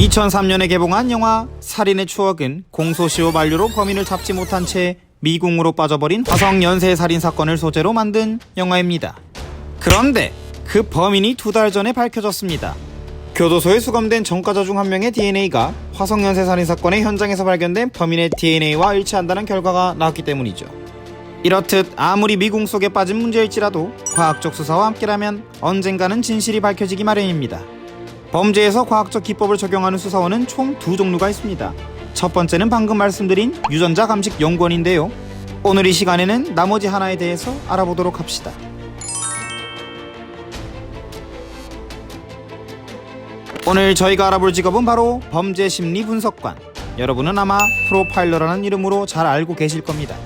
2003년에 개봉한 영화 살인의 추억은 공소시효 만료로 범인을 잡지 못한 채 미궁으로 빠져버린 화성 연쇄 살인 사건을 소재로 만든 영화입니다. 그런데 그 범인이 두 달 전에 밝혀졌습니다. 교도소에 수감된 전과자 중 한 명의 DNA가 화성 연쇄 살인 사건의 현장에서 발견된 범인의 DNA와 일치한다는 결과가 나왔기 때문이죠. 이렇듯 아무리 미궁 속에 빠진 문제일지라도 과학적 수사와 함께라면 언젠가는 진실이 밝혀지기 마련입니다. 범죄에서 과학적 기법을 적용하는 수사원은 총 두 종류가 있습니다. 첫 번째는 방금 말씀드린 유전자 감식 연구원인데요. 오늘 이 시간에는 나머지 하나에 대해서 알아보도록 합시다. 오늘 저희가 알아볼 직업은 바로 범죄 심리 분석관. 여러분은 아마 프로파일러라는 이름으로 잘 알고 계실 겁니다.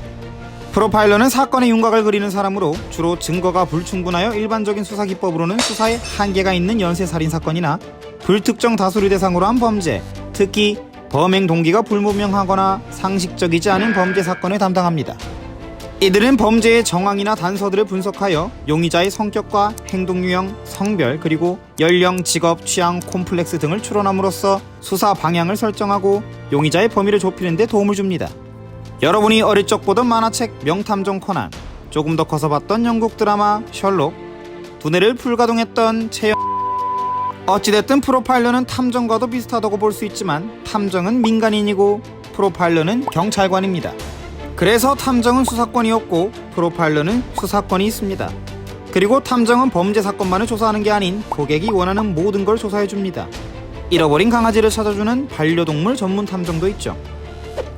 프로파일러는 사건의 윤곽을 그리는 사람으로 주로 증거가 불충분하여 일반적인 수사 기법으로는 수사에 한계가 있는 연쇄 살인 사건이나 불특정 다수를 대상으로 한 범죄, 특히 범행 동기가 불분명하거나 상식적이지 않은 범죄 사건을 담당합니다. 이들은 범죄의 정황이나 단서들을 분석하여 용의자의 성격과 행동 유형, 성별, 그리고 연령, 직업, 취향, 콤플렉스 등을 추론함으로써 수사 방향을 설정하고 용의자의 범위를 좁히는 데 도움을 줍니다. 여러분이 어릴 적 보던 만화책 명탐정 코난, 조금 더 커서 봤던 영국 드라마 셜록, 두뇌를 불가동했던 체형 어찌됐든 프로파일러는 탐정과도 비슷하다고 볼 수 있지만 탐정은 민간인이고 프로파일러는 경찰관입니다. 그래서 탐정은 수사권이었고 프로파일러는 수사권이 있습니다. 그리고 탐정은 범죄 사건만을 조사하는 게 아닌 고객이 원하는 모든 걸 조사해 줍니다. 잃어버린 강아지를 찾아주는 반려동물 전문 탐정도 있죠.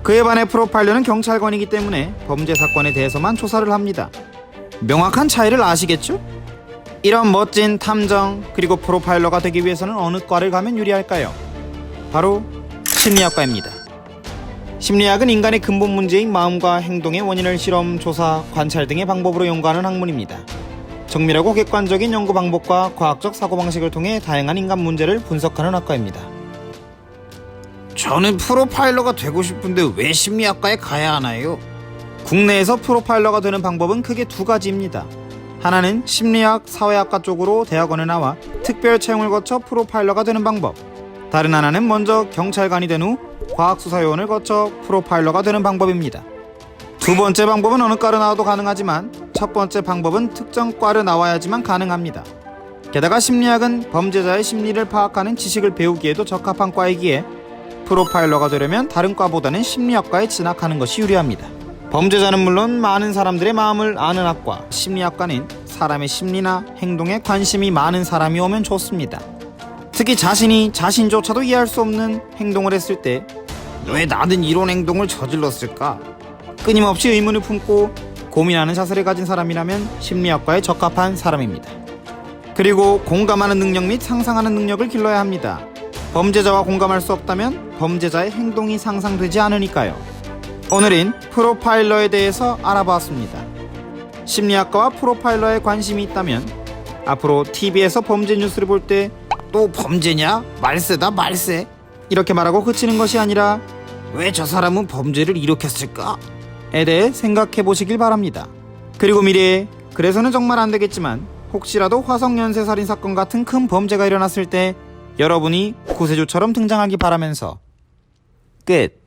그에 반해 프로파일러는 경찰관이기 때문에 범죄 사건에 대해서만 조사를 합니다. 명확한 차이를 아시겠죠? 이런 멋진 탐정 그리고 프로파일러가 되기 위해서는 어느 과를 가면 유리할까요? 바로 심리학과입니다. 심리학은 인간의 근본 문제인 마음과 행동의 원인을 실험, 조사, 관찰 등의 방법으로 연구하는 학문입니다. 정밀하고 객관적인 연구 방법과 과학적 사고방식을 통해 다양한 인간 문제를 분석하는 학과입니다. 저는 프로파일러가 되고 싶은데 왜 심리학과에 가야 하나요? 국내에서 프로파일러가 되는 방법은 크게 두 가지입니다. 하나는 심리학, 사회학과 쪽으로 대학원에 나와 특별 채용을 거쳐 프로파일러가 되는 방법. 다른 하나는 먼저 경찰관이 된 후 과학수사요원을 거쳐 프로파일러가 되는 방법입니다. 두 번째 방법은 어느 과로 나와도 가능하지만 첫 번째 방법은 특정 과를 나와야지만 가능합니다. 게다가 심리학은 범죄자의 심리를 파악하는 지식을 배우기에도 적합한 과이기에 프로파일러가 되려면 다른 과보다는 심리학과에 진학하는 것이 유리합니다. 범죄자는 물론 많은 사람들의 마음을 아는 학과, 심리학과는 사람의 심리나 행동에 관심이 많은 사람이 오면 좋습니다. 특히 자신이 자신조차도 이해할 수 없는 행동을 했을 때 왜 나는 이런 행동을 저질렀을까? 끊임없이 의문을 품고 고민하는 자세를 가진 사람이라면 심리학과에 적합한 사람입니다. 그리고 공감하는 능력 및 상상하는 능력을 길러야 합니다. 범죄자와 공감할 수 없다면 범죄자의 행동이 상상되지 않으니까요. 오늘은 프로파일러에 대해서 알아봤습니다. 심리학과와 프로파일러에 관심이 있다면 앞으로 TV에서 범죄 뉴스를 볼 때 또 범죄냐? 말세다 말세 이렇게 말하고 그치는 것이 아니라 왜 저 사람은 범죄를 일으켰을까? 에 대해 생각해 보시길 바랍니다. 그리고 미래에 그래서는 정말 안 되겠지만 혹시라도 화성 연쇄 살인 사건 같은 큰 범죄가 일어났을 때 여러분이 구세주처럼 등장하기 바라면서 끝.